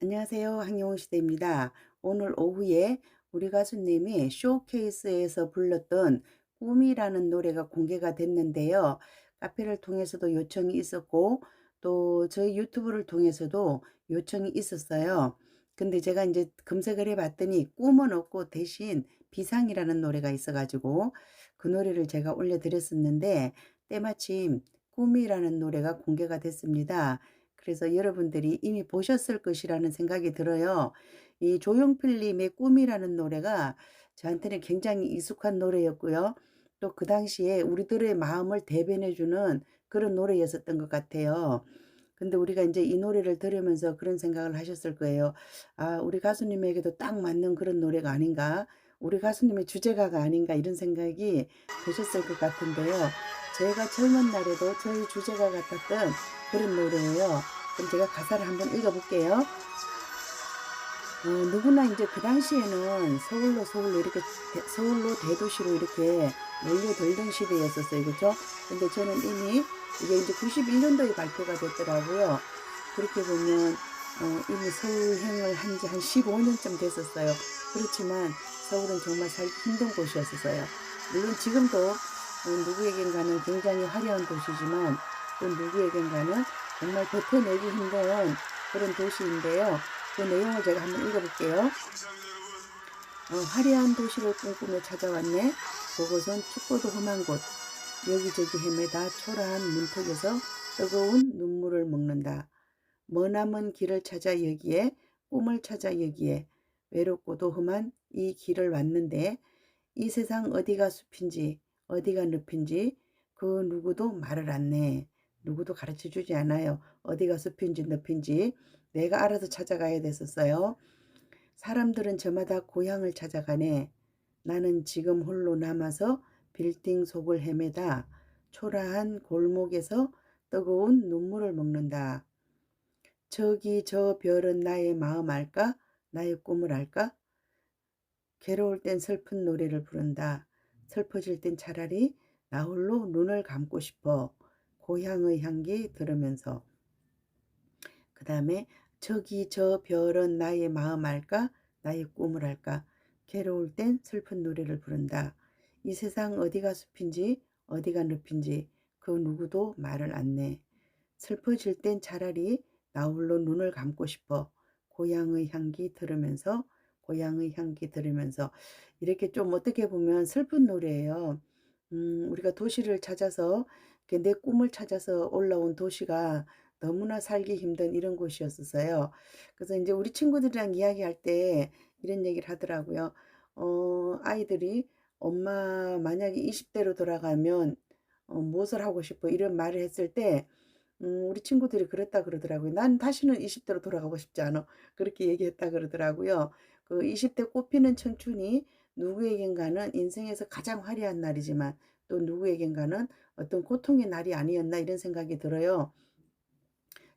안녕하세요. 황영훈 시대입니다. 오늘 오후에 우리 가수님이 쇼케이스에서 불렀던 꿈이라는 노래가 공개가 됐는데요. 카페를 통해서도 요청이 있었고 또 저희 유튜브를 통해서도 요청이 있었어요. 근데 제가 이제 검색을 해 봤더니 꿈은 없고 대신 비상이라는 노래가 있어 가지고 그 노래를 제가 올려 드렸었는데 때마침 꿈이라는 노래가 공개가 됐습니다. 그래서 여러분들이 이미 보셨을 것이라는 생각이 들어요. 이 조용필 님의 꿈이라는 노래가 저한테는 굉장히 익숙한 노래였고요. 또 그 당시에 우리들의 마음을 대변해 주는 그런 노래였었던 것 같아요. 근데 우리가 인제 이 노래를 들으면서 그런 생각을 하셨을 거예요. '아 우리 가수님에게도 딱 맞는 그런 노래가 아닌가. 우리 가수님의 주제가가 아닌가.' 이런 생각이 드셨을 것 같은데요. 제가 젊은 날에도 저희 주제가 같았던 그런 노래예요. 그럼 제가 가사를 한번 읽어 볼게요. 어 누구나 인제 그 당시에는 서울로, 서울로 이렇게 대 서울로 대도시로 이렇게 몰려들던 시대였었어요. 그죠? 근데 저는 이미 이게 인제 91 년도에 발표가 됐더라고요. 그렇게 보면 어 이미 서울행을 한 지 한 15 년쯤 됐었어요. 그렇지만 서울은 정말 살기 힘든 곳이었어서요. 물론 지금도 어 누구에겐가는 굉장히 화려한 도시지만 또 누구에겐가는 정말 버텨내기 힘든 그런 도시인데요. 그 내용을 제가 한번 읽어 볼게요. 어 "화려한 도시를 꿈꾸며 찾아왔네. 그곳은 춥고도 험한 곳. 여기저기 헤매다 초라한 문턱에서 뜨거운 눈물을 먹는다. 머나먼 길을 찾아 여기에 꿈을 찾아 여기에 외롭고도 험한 이 길을 왔는데 이 세상 어디가 숲인지 어디가 늪인지 그 누구도 말을 안 해. 누구도 가르쳐 주지 않아요. 어디가 숲인지 늪인지 내가 알아서 찾아가야 됐었어요. 사람들은 저마다 고향을 찾아가네. 나는 지금 홀로 남아서 빌딩 속을 헤매다 초라한 골목에서 뜨거운 눈물을 먹는다. 저기 저 별은 나의 마음 알까? 나의 꿈을 알까? 괴로울 땐 슬픈 노래를 부른다. 슬퍼질 땐 차라리 나 홀로 눈을 감고 싶어. 고향의 향기 들으면서. 그 다음에 저기 저 별은 나의 마음 알까? 나의 꿈을 알까? 괴로울 땐 슬픈 노래를 부른다. 이 세상 어디가 숲인지 어디가 늪인지 그 누구도 말을 안 내. 슬퍼질 땐 차라리 나 홀로 눈을 감고 싶어. 고향의 향기 들으면서 고향의 향기 들으면서 이렇게 좀 어떻게 보면 슬픈 노래예요. 음 우리가 도시를 찾아서 내 꿈을 찾아서 올라온 도시가 너무나 살기 힘든 이런 곳이었었어요. 그래서 인제 우리 친구들이랑 이야기할 때 이런 얘기를 하더라고요. 어 아이들이 "엄마 만약에 20 대로 돌아가면 어 무엇을 하고 싶어?" 이런 말을 했을 때 음 우리 친구들이 그랬다 그러더라고요. "난 다시는 20 대로 돌아가고 싶지 않아." 그렇게 얘기했다 그러더라고요. 그 20대 꽃피는 청춘이 누구에겐가는 인생에서 가장 화려한 날이지만 또 누구에겐가는 어떤 고통의 날이 아니었나 이런 생각이 들어요.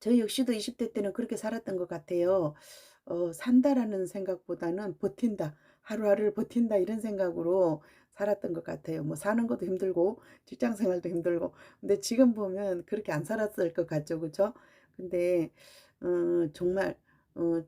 저 역시도 20대 때는 그렇게 살았던 것 같아요. 어 '산다.'라는 생각보다는 '버틴다. 하루하루를 버틴다.' 이런 생각으로 살았던 것 같아요. 뭐 사는 것도 힘들고 직장 생활도 힘들고. 근데 지금 보면 그렇게 안 살았을 것 같죠. 그죠? 근데 어 정말 어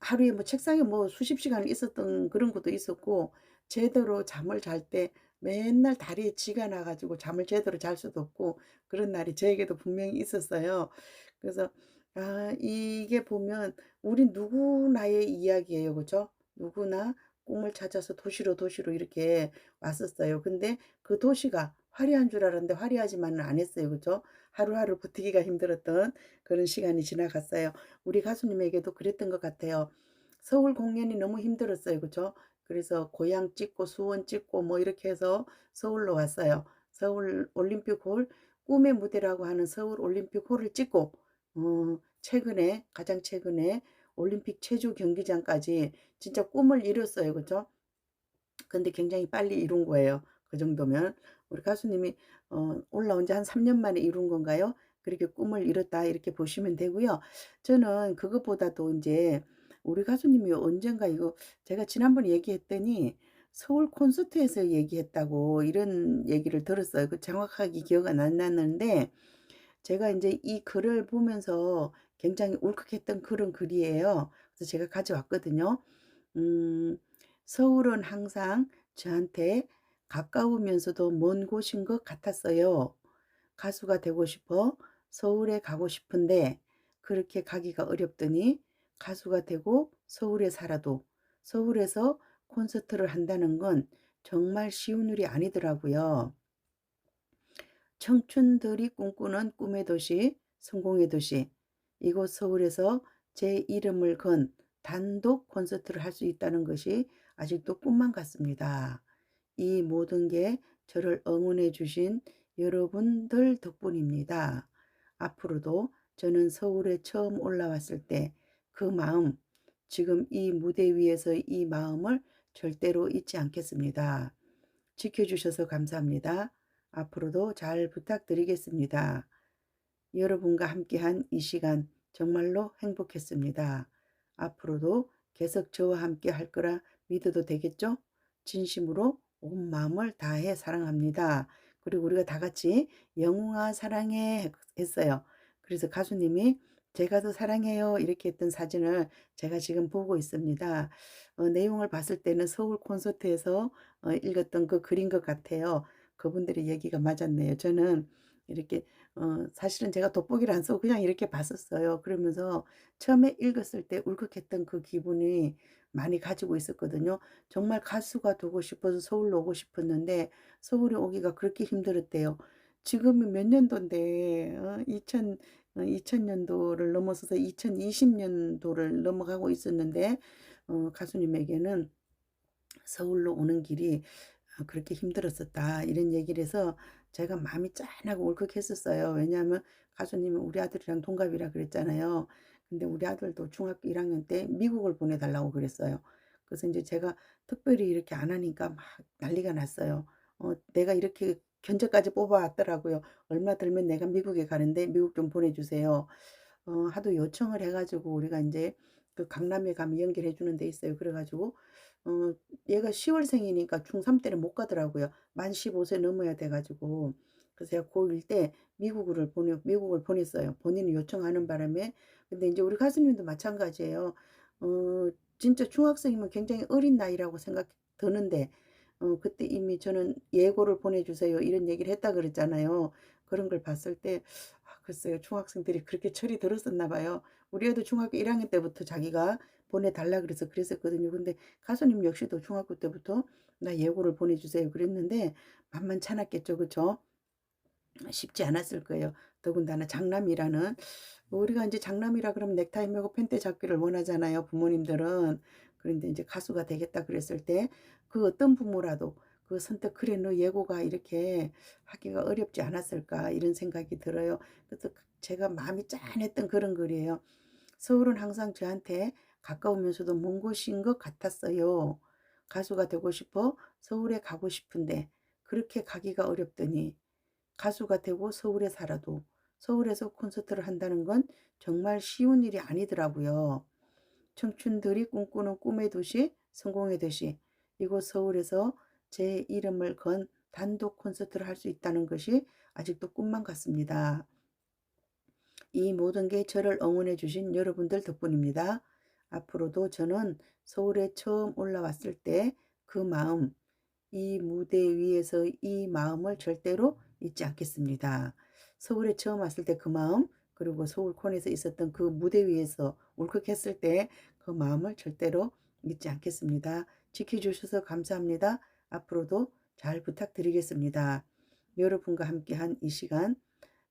하루에 뭐 책상에 뭐 수십 시간 있었던 그런 것도 있었고 제대로 잠을 잘때 맨날 다리에 쥐가 나 가지고 잠을 제대로 잘 수도 없고 그런 날이 저에게도 분명히 있었어요. 그래서 아 이게 보면 우리 누구나의 이야기예요. 그죠? 누구나 꿈을 찾아서 도시로, 도시로 이렇게 왔었어요. 근데 그 도시가 화려한 줄 알았는데 화려하지만은 않았어요. 그죠? 하루하루 버티기가 힘들었던 그런 시간이 지나갔어요. 우리 가수님에게도 그랬던 것 같아요. 서울 공연이 너무 힘들었어요. 그죠? 그래서 고향 찍고 수원 찍고 뭐 이렇게 해서 서울로 왔어요. 서울 올림픽홀 꿈의 무대라고 하는 서울 올림픽홀을 찍고 어 최근에 가장 최근에 올림픽 체조 경기장까지 진짜 꿈을 이뤘어요. 그죠? 근데 굉장히 빨리 이룬 거예요. 그 정도면. 우리 가수님이 어 올라온 지 한 3년 만에 이룬 건가요? 그렇게 '꿈을 이뤘다.' 이렇게 보시면 되고요. 저는 그것보다도 인제 우리 가수님이 언젠가 이거 제가 지난번에 얘기했더니 서울 콘서트에서 얘기했다고 이런 얘기를 들었어요. 그 정확하게 기억은 안 나는데 제가 인제 이 글을 보면서 굉장히 울컥했던 그런 글이에요. 그래서 제가 가져왔거든요. 음, 서울은 항상 저한테 가까우면서도 먼 곳인 것 같았어요. 가수가 되고 싶어 서울에 가고 싶은데 그렇게 가기가 어렵더니 가수가 되고 서울에 살아도 서울에서 콘서트를 한다는 건 정말 쉬운 일이 아니더라고요. 청춘들이 꿈꾸는 꿈의 도시, 성공의 도시. 이곳 서울에서 제 이름을 건 단독 콘서트를 할 수 있다는 것이 아직도 꿈만 같습니다. 이 모든 게 저를 응원해 주신 여러분들 덕분입니다. 앞으로도 저는 서울에 처음 올라왔을 때 그 마음, 지금 이 무대 위에서 이 마음을 절대로 잊지 않겠습니다. 지켜주셔서 감사합니다. 앞으로도 잘 부탁드리겠습니다. 여러분과 함께한 이 시간 정말로 행복했습니다. 앞으로도 계속 저와 함께 할 거라 믿어도 되겠죠? 진심으로 온 마음을 다해 사랑합니다. 그리고 우리가 다 같이 영웅아 사랑해 했어요. 그래서 가수님이 제가 더 사랑해요 이렇게 했던 사진을 제가 지금 보고 있습니다. 어, 내용을 봤을 때는 서울 콘서트에서 어, 읽었던 그 글인 것 같아요. 그분들의 얘기가 맞았네요. 저는 이렇게 어, 사실은 제가 돋보기를 안 쓰고 그냥 이렇게 봤었어요. 그러면서 처음에 읽었을 때 울컥했던 그 기분이 많이 가지고 있었거든요. 정말 가수가 되고 싶어서 서울로 오고 싶었는데 서울에 오기가 그렇게 힘들었대요. 지금은 몇 년도인데 어, 2000, 어, 2000년도를 넘어서서 2020년도를 넘어가고 있었는데 어, 가수님에게는 서울로 오는 길이 어, 그렇게 힘들었었다 이런 얘기를 해서 제가 마음이 짠하고 울컥했었어요. 왜냐하면 가수님은 우리 아들이랑 동갑이라 그랬잖아요. 근데 우리 아들도 중학교 1학년 때 미국을 보내달라고 그랬어요. 그래서 이제 제가 특별히 이렇게 안 하니까 막 난리가 났어요. 어, 내가 이렇게 견적까지 뽑아왔더라고요. 얼마 들면 내가 미국에 가는데 미국 좀 보내주세요. 어, 하도 요청을 해가지고 우리가 이제 그 강남에 가면 연결해 주는 데 있어요. 그래가지고 어, 얘가 10월생이니까 중3 때는 못 가더라고요. 만 15세 넘어야 돼가지고. 그래서 제가 고1 때 미국을 보내, 미국을 보냈어요. 본인이 요청하는 바람에. 근데 이제 우리 가수님도 마찬가지예요. 어, 진짜 중학생이면 굉장히 어린 나이라고 생각 드는데, 어, 그때 이미 저는 예고를 보내주세요. 이런 얘기를 했다 그랬잖아요. 그런 걸 봤을 때, 아, 글쎄요. 중학생들이 그렇게 철이 들었었나 봐요. 우리 애도 중학교 1학년 때부터 자기가 보내달라 그래서 그랬었거든요. 근데 가수님 역시도 중학교 때부터 나 예고를 보내주세요. 그랬는데 만만찮았겠죠. 그쵸? 쉽지 않았을 거예요. 더군다나 장남이라는 우리가 이제 장남이라 그러면 넥타이 매고 펜대 잡기를 원하잖아요. 부모님들은. 그런데 이제 가수가 되겠다 그랬을 때 그 어떤 부모라도 그 선택 그래 너 예고가 이렇게 하기가 어렵지 않았을까 이런 생각이 들어요. 그래서 제가 마음이 짠했던 그런 글이에요. 서울은 항상 저한테 가까우면서도 먼 곳인 것 같았어요. 가수가 되고 싶어 서울에 가고 싶은데 그렇게 가기가 어렵더니 가수가 되고 서울에 살아도 서울에서 콘서트를 한다는 건 정말 쉬운 일이 아니더라고요. 청춘들이 꿈꾸는 꿈의 도시, 성공의 도시, 이곳 서울에서 제 이름을 건 단독 콘서트를 할 수 있다는 것이 아직도 꿈만 같습니다. 이 모든 게 저를 응원해 주신 여러분들 덕분입니다. 앞으로도 저는 서울에 처음 올라왔을 때 그 마음, 이 무대 위에서 이 마음을 절대로 잊지 않겠습니다. 서울에 처음 왔을 때 그 마음, 그리고 서울콘에서 있었던 그 무대 위에서 울컥했을 때 그 마음을 절대로 잊지 않겠습니다. 지켜주셔서 감사합니다. 앞으로도 잘 부탁드리겠습니다. 여러분과 함께한 이 시간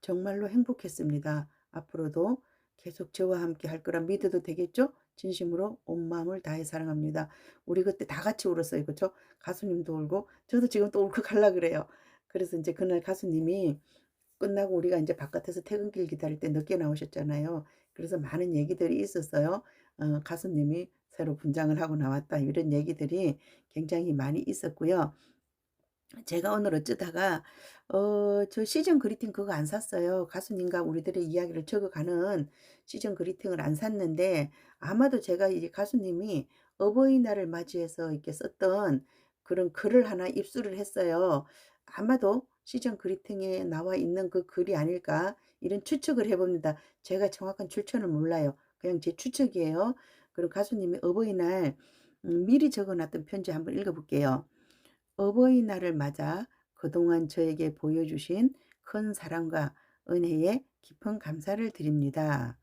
정말로 행복했습니다. 앞으로도 계속 저와 함께 할 거라 믿어도 되겠죠? 진심으로 온 마음을 다해 사랑합니다. 우리 그때 다 같이 울었어요. 그렇죠? 가수님도 울고 저도 지금 또 울컥할라 그래요. 그래서 이제 그날 가수님이 끝나고 우리가 이제 바깥에서 퇴근길 기다릴 때 늦게 나오셨잖아요. 그래서 많은 얘기들이 있었어요. 어, 가수님이 새로 분장을 하고 나왔다 이런 얘기들이 굉장히 많이 있었고요. 제가 오늘 어쩌다가 어 저 시즌 그리팅 그거 안 샀어요. 가수님과 우리들의 이야기를 적어가는 시즌 그리팅을 안 샀는데 아마도 제가 이제 가수님이 어버이날을 맞이해서 이렇게 썼던 그런 글을 하나 입수를 했어요. 아마도 시즌 그리팅에 나와 있는 그 글이 아닐까 이런 추측을 해봅니다. 제가 정확한 출처는 몰라요. 그냥 제 추측이에요. 그럼 가수님이 어버이날 음, 미리 적어놨던 편지 한번 읽어볼게요. 어버이날을 맞아 그동안 저에게 보여주신 큰 사랑과 은혜에 깊은 감사를 드립니다.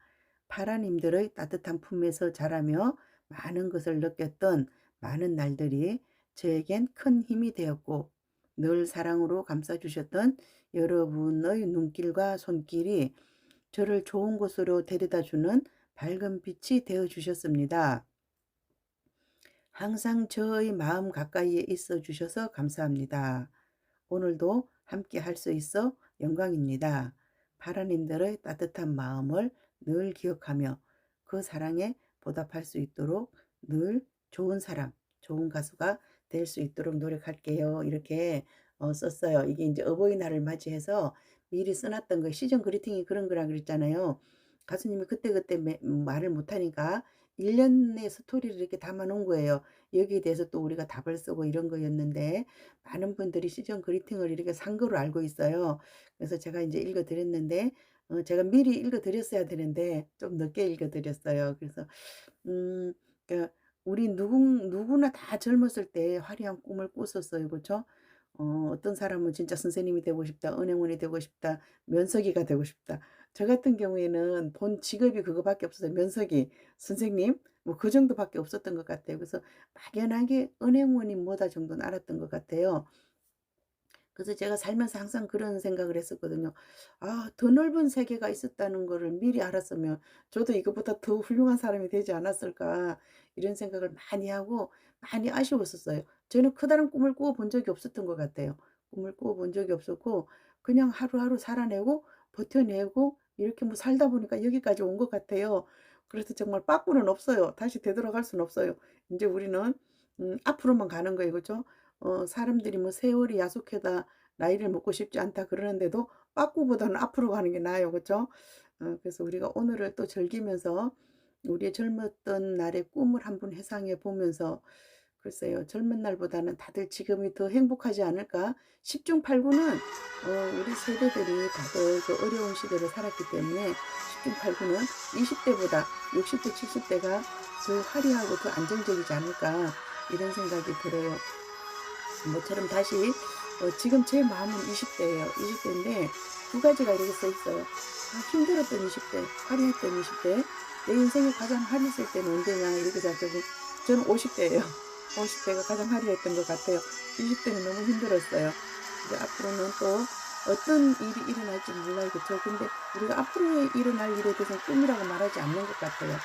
파라님들의 따뜻한 품에서 자라며 많은 것을 느꼈던 많은 날들이 저에겐 큰 힘이 되었고 늘 사랑으로 감싸주셨던 여러분의 눈길과 손길이 저를 좋은 곳으로 데려다 주는 밝은 빛이 되어 주셨습니다. 항상 저의 마음 가까이에 있어 주셔서 감사합니다. 오늘도 함께 할 수 있어 영광입니다. 파라님들의 따뜻한 마음을 늘 기억하며 그 사랑에 보답할 수 있도록 늘 좋은 사람, 좋은 가수가 될 수 있도록 노력할게요. 이렇게 어, 썼어요. 이게 이제 어버이날을 맞이해서 미리 써놨던 거 시즌 그리팅이 그런 거라 그랬잖아요. 가수님이 그때그때 매- 음, 말을 못하니까 일련의 스토리를 이렇게 담아 놓은 거예요. 여기에 대해서 또 우리가 답을 쓰고 이런 거였는데 많은 분들이 시즌 그리팅을 이렇게 산 거로 알고 있어요. 그래서 제가 이제 읽어 드렸는데 어, 제가 미리 읽어 드렸어야 되는데 좀 늦게 읽어 드렸어요. 그래서 음, 그러니까 우리 누구, 누구나 다 젊었을 때 화려한 꿈을 꿨었어요. 그렇죠? 어, 어떤 사람은 진짜 선생님이 되고 싶다, 은행원이 되고 싶다, 면석이가 되고 싶다. 저 같은 경우에는 본 직업이 그거밖에 없었어요. 면석이, 선생님, 뭐 그 정도밖에 없었던 것 같아요. 그래서 막연하게 은행원이 뭐다 정도는 알았던 것 같아요. 그래서 제가 살면서 항상 그런 생각을 했었거든요. 아, 더 넓은 세계가 있었다는 거를 미리 알았으면 저도 이것보다 더 훌륭한 사람이 되지 않았을까 이런 생각을 많이 하고 많이 아쉬웠었어요. 저는 커다란 꿈을 꾸어 본 적이 없었던 것 같아요. 꿈을 꾸어 본 적이 없었고 그냥 하루하루 살아내고 버텨내고 이렇게 뭐 살다 보니까 여기까지 온 것 같아요. 그래서 정말 빠꾸는 없어요. 다시 되돌아갈 수는 없어요. 이제 우리는 음, 앞으로만 가는 거예요. 그죠? 어, 사람들이 뭐 세월이 야속하다, 나이를 먹고 싶지 않다 그러는데도 빠꾸보다는 앞으로 가는 게 나아요. 그죠? 어, 그래서 우리가 오늘을 또 즐기면서 우리의 젊었던 날의 꿈을 한번 회상해 보면서 글쎄요, 젊은 날보다는 다들 지금이 더 행복하지 않을까? 10중 8구는 어, 우리 세대들이 다들 그 어려운 시대를 살았기 때문에 10중 8구는 20대보다 60대, 70대가 더 화려하고 더 안정적이지 않을까 이런 생각이 들어요. 모처럼 다시 어, 지금 제 마음은 20대예요. 20대인데 두 가지가 이렇게 써 있어요. 아, 힘들었던 20대, 화려했던 20대, 내 인생에 가장 화려했을 때는 언제냐 이렇게 생각하고 저는 50대예요. 50대가 가장 화려했던 것 같아요. 20대는 너무 힘들었어요. 이제 앞으로는 또 어떤 일이 일어날지 몰라요. 그렇죠? 근데 우리가 앞으로 일어날 일에 대해서 꿈이라고 말하지 않는 것 같아요.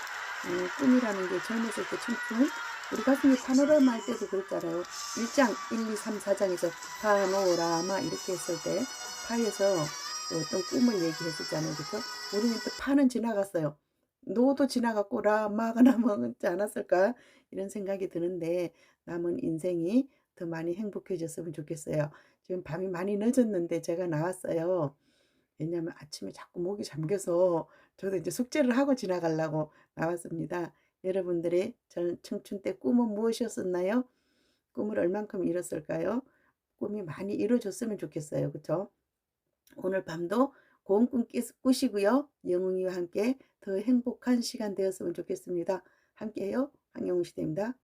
음, 꿈이라는 게 젊었을 때 청춘, 우리 가슴이 파노라마 할 때도 그랬잖아요. 1장, 1, 2, 3, 4장에서 파노라마 이렇게 했을 때 파에서 또 어떤 꿈을 얘기했었잖아요. 그죠? 우리는 또 파는 지나갔어요. 노도 지나갔고 라마가 남았지 않았을까? 이런 생각이 드는데 남은 인생이 더 많이 행복해졌으면 좋겠어요. 지금 밤이 많이 늦었는데 제가 나왔어요. 왜냐하면 아침에 자꾸 목이 잠겨서 저도 이제 숙제를 하고 지나가려고 나왔습니다. 여러분들의 전 청춘 때 꿈은 무엇이었었나요? 꿈을 얼만큼 이뤘을까요? 꿈이 많이 이루어졌으면 좋겠어요. 그렇죠? 오늘 밤도 고운 꿈 끼- 꾸시고요. 영웅이와 함께 더 행복한 시간 되었으면 좋겠습니다. 함께해요. 황영웅 시대입니다.